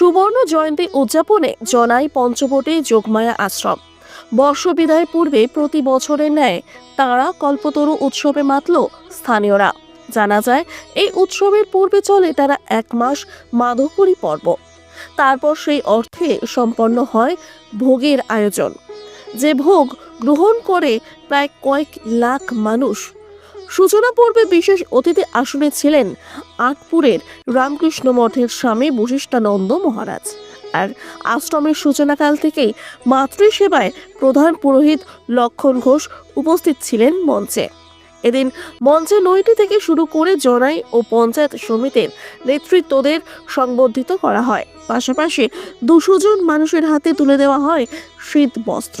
সুবর্ণ জয়ন্তী উদযাপনে জনাই পঞ্চবটী যোগমায়া আশ্রম। বর্ষবিদায় পূর্বে প্রতি বছরের ন্যায় তারা কল্পতরু উৎসবে মাতল স্থানীয়রা। জানা যায়, এই উৎসবের পূর্বে চলে তারা এক মাস মাধবপুরী পর্ব। তারপর সেই অর্থে সম্পন্ন হয় ভোগের আয়োজন। যে ভোগ গ্রহণ করে প্রায় কয়েক লাখ মানুষ সূচনা পর্বে বিশেষ অতিথি আসনে ছিলেন আটপুরের রামকৃষ্ণ মঠের স্বামী বশিষ্ঠানন্দ মহারাজ। আর আশ্রমের সূচনাকাল থেকেই মাতৃসেবায় প্রধান পুরোহিত লক্ষণ ঘোষ উপস্থিত ছিলেন মঞ্চে। এদিন মঞ্চে নয়টি থেকে শুরু করে জনাই ও পঞ্চায়েত সমিতির নেতৃত্বদের সংবর্ধিত করা হয়। পাশাপাশি দুশো জন মানুষের হাতে তুলে দেওয়া হয় শীত বস্ত্র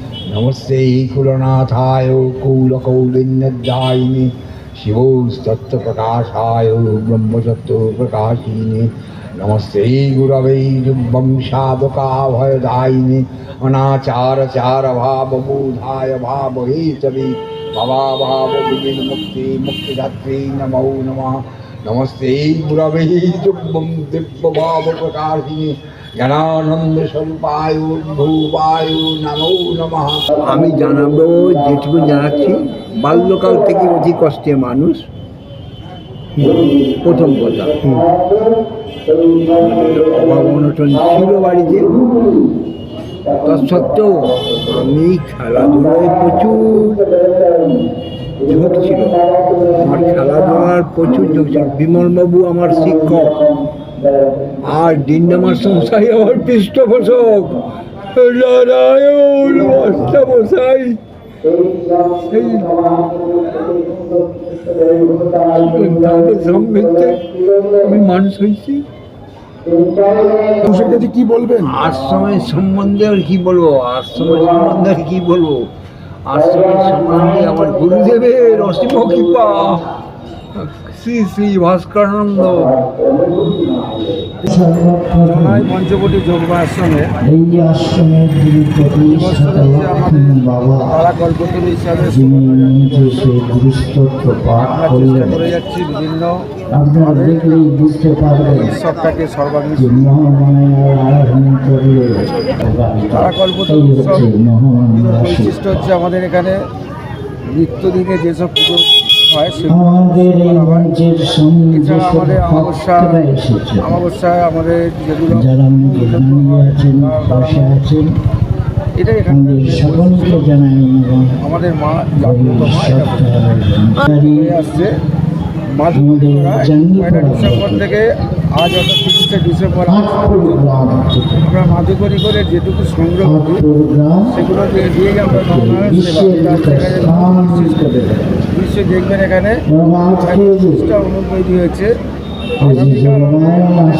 নমস্তে কুলনাথায় কৌলকৌলিন্যায়িনী শিবস্তত্ত্বপ্রকাশায় ব্রহ্মসত্ত্বপ্রকাশিনী নমস্তে গুরবে বংশাবকাভয়দায়িনী অনাচারচারভাববোধায় ভাবহে চবি ভবাভাববিমুক্তি মুক্তিধাত্রী নমো নমঃ নমস্তে গুরবে দিব্যভাবপ্রকাশিনী আমি জানাব, যেটুকু জানাচ্ছি, বাল্যকাল থেকে অতি কষ্টে মানুষ প্রথম কথা। অভাব অনটন ছিল বাড়িতে। তৎসত্ত্বেও আমি খেলাধুলায় প্রচুর ঝোঁক ছিল। আমার খেলাধুলার প্রচুর ঝোঁক ছিল। বিমলবাবু আমার শিক্ষক। আর ডিন্ডামার সংসারী আমার পৃষ্ঠপোষক। নারায়ণ তাদের সমৃদ্ধে আমি মানুষ হয়েছি। মানুষের কাছে কি বলবেন? আশ্রমের সম্বন্ধে আর কি বলব? আশ্রমের সম্বন্ধে আর কি বলব? আশ্রমের সম্বন্ধে আমার গুরুদেবের অসীম কৃপা। শ্রী শ্রী ভাস্করানন্দ জনাই পঞ্চবটি যোগবা আশ্রমে এই আশ্রমের যিনি প্রতিষ্ঠাতা লক্ষ্মী বাবা তারা কল্পতরু যিনি গুরুস্তত্ব পাঠ করলেন বিভিন্ন আপনারা দেখলেই বুঝতে পারবেন উৎসবটাকে সর্বাঙ্গীন মহামায়ার আরাধনা করলে এই হচ্ছে মহামায়া বৈশিষ্ট্য হচ্ছে আমাদের এখানে নিত্যদিনে যেসব পুজো হয় এছাড়া আমাদের অমাবস্যা অমাবস্যায় আমাদের যেগুলো এটাই এখানে আমাদের সকলকে জানাই আমাদের মা জাগ্রত মা আসছে। ডিসেম্বর থেকে আজ অর্থাৎ তিরিশে ডিসেম্বর আমরা মাদুকরি করে যেটুকু সংগ্রহ করি সেগুলো দিয়ে দিয়েই আমরা সেবা দেখবেন এখানে তৈরি হয়েছে।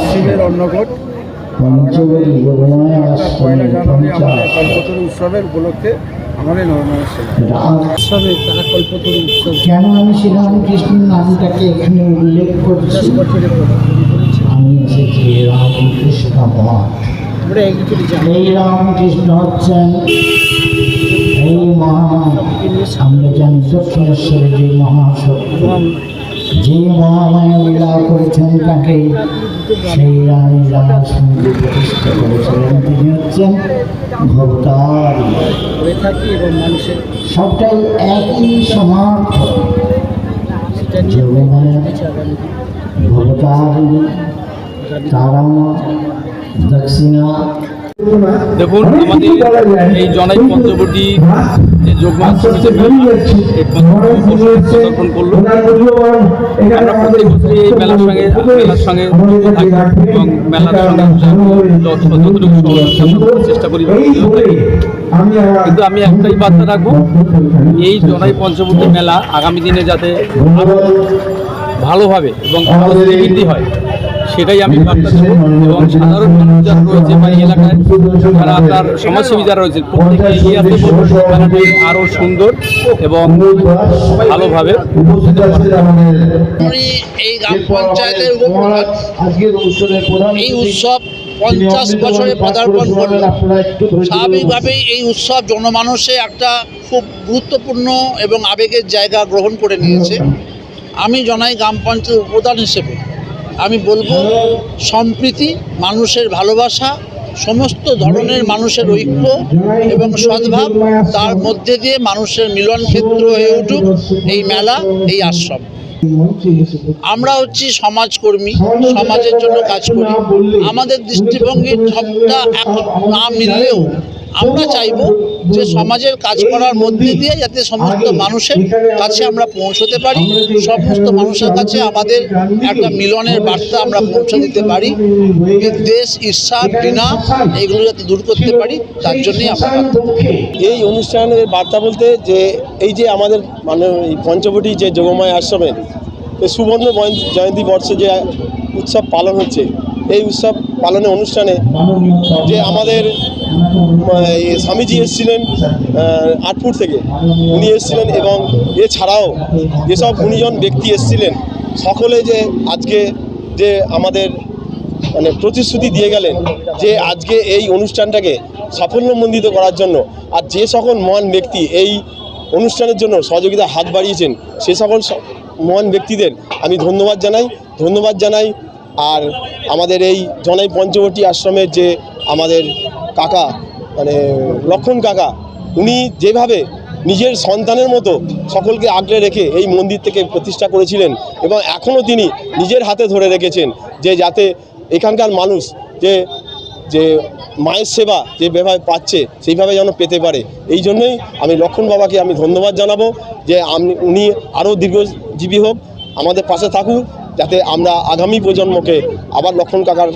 শিবের অন্নকোট। পয়লা জানুয়ারি আমাদের কল্পতরু উৎসবের উপলক্ষে আমাদের নরনারায়ণ সেবা। উৎসবে তারা কল্পতরু উৎসব। কেন আমি শ্রীরামকৃষ্ণ নামটাকে এখানে উল্লেখ করছি? আমি এসেছি রামকৃষ্ণ মঠ এই রামকৃষ্ণ হচ্ছেন এই মহা আমরা জানি দক্ষিণেশ্বরে যে মহাসত্য যে মহামায়া লীলা করেছেন তাকে সেই রানী প্রতিষ্ঠা করেছিলেন। তিনি হচ্ছেন মানুষের সবটাই একই সমার্থ। যোগমায়া দক্ষিণা দেখুন আমাদের এই জনাই পঞ্চবটি যে যোগমাস করল আমরা প্রত্যেক বছরই এই মেলার সঙ্গে মেলার সঙ্গে এবং মেলার সঙ্গে চেষ্টা করি। কিন্তু আমি একটাই বার্তা রাখব এই জনাই পঞ্চবটি মেলা আগামী দিনে যাতে ভালোভাবে এবং হয় সেটাই আমি বার্তা দেবো এবং সাধারণ মানুষ যারা রয়েছে বা এলাকায় যারা আপনার সমাজসেবী যারা রয়েছে, প্রত্যেকে এগিয়ে আসতে বলব আরও সুন্দর এবং ভালোভাবে এই গ্রাম পঞ্চায়েতের প্রধান এই উৎসব পঞ্চাশ বছরে পদার্পণ করল স্বাভাবিকভাবেই এই উৎসব জনমানসে একটা খুব গুরুত্বপূর্ণ এবং আবেগের জায়গা গ্রহণ করে নিয়েছে। আমি জনাই গ্রাম পঞ্চায়েত উপপ্রধান হিসেবে। আমি বলব, সম্প্রীতি, মানুষের ভালোবাসা, সমস্ত ধরনের মানুষের ঐক্য এবং সদ্ভাব, তার মধ্যে দিয়ে মানুষের মিলন ক্ষেত্র হয়ে উঠুক এই মেলা, এই আশ্রম। আমরা হচ্ছি সমাজকর্মী, সমাজের জন্য কাজ করি। আমাদের দৃষ্টিভঙ্গির সবটা এক না মিললেও আমরা চাইব যে সমাজের কাজ করার মধ্যে দিয়ে যাতে সমস্ত মানুষের কাছে আমরা পৌঁছতে পারি, সমস্ত মানুষের কাছে আমাদের একটা মিলনের বার্তা আমরা পৌঁছে দিতে পারি বিদ্বেষ ঈর্ষা ঘৃণা, এগুলো যাতে দূর করতে পারি, তার জন্যই আমরা এই অনুষ্ঠানের বার্তা বলতে যে, এই যে আমাদের মানে পঞ্চবটি যে যোগময় আশ্রমের সুবর্ণ জয়ন্তী বর্ষে যে উৎসব পালন হচ্ছে এই উৎসব পালনের অনুষ্ঠানে যে আমাদের স্বামীজি এসেছিলেন আটপুর থেকে। উনি এসেছিলেন এবং এছাড়াও যেসব গুণীজন ব্যক্তি এসেছিলেন, সকলে যে আজকে যে আমাদের মানে প্রতিশ্রুতি দিয়ে গেলেন যে আজকে এই অনুষ্ঠানটাকে সাফল্যমণ্ডিত করার জন্য আর যে সকল মহান ব্যক্তি এই অনুষ্ঠানের জন্য সহযোগিতা হাত বাড়িয়েছেন, সে সকল মহান ব্যক্তিদের আমি ধন্যবাদ জানাই। ধন্যবাদ জানাই আর আমাদের এই জনাই পঞ্চবটী আশ্রমের যে আমাদের কাকা মানে লক্ষণ কাকা, উনি যেভাবে নিজের সন্তানের মতো সকলকে আগলে রেখে এই মন্দির থেকে প্রতিষ্ঠা করেছিলেন এবং এখনও তিনি নিজের হাতে ধরে রেখেছেন যে যাতে এখানকার মানুষ যে যে মায়ের সেবা যেভাবে পাচ্ছে সেইভাবে যেন পেতে পারে। এই জন্যই আমি লক্ষণ বাবাকে আমি ধন্যবাদ জানাব যে আমি, উনি আরও দীর্ঘজীবী হোক, আমাদের পাশে থাকুক যাতে আমরা আগামী প্রজন্মকে আবার লক্ষণ কাকার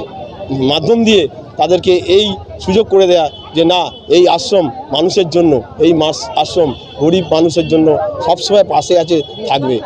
মাধ্যম দিয়ে তাদেরকে এই সুযোগ করে দেয়া যে না, এই আশ্রম মানুষের জন্য, এই মাস আশ্রম গরিব মানুষের জন্য সবসময় পাশে আছে, থাকবে।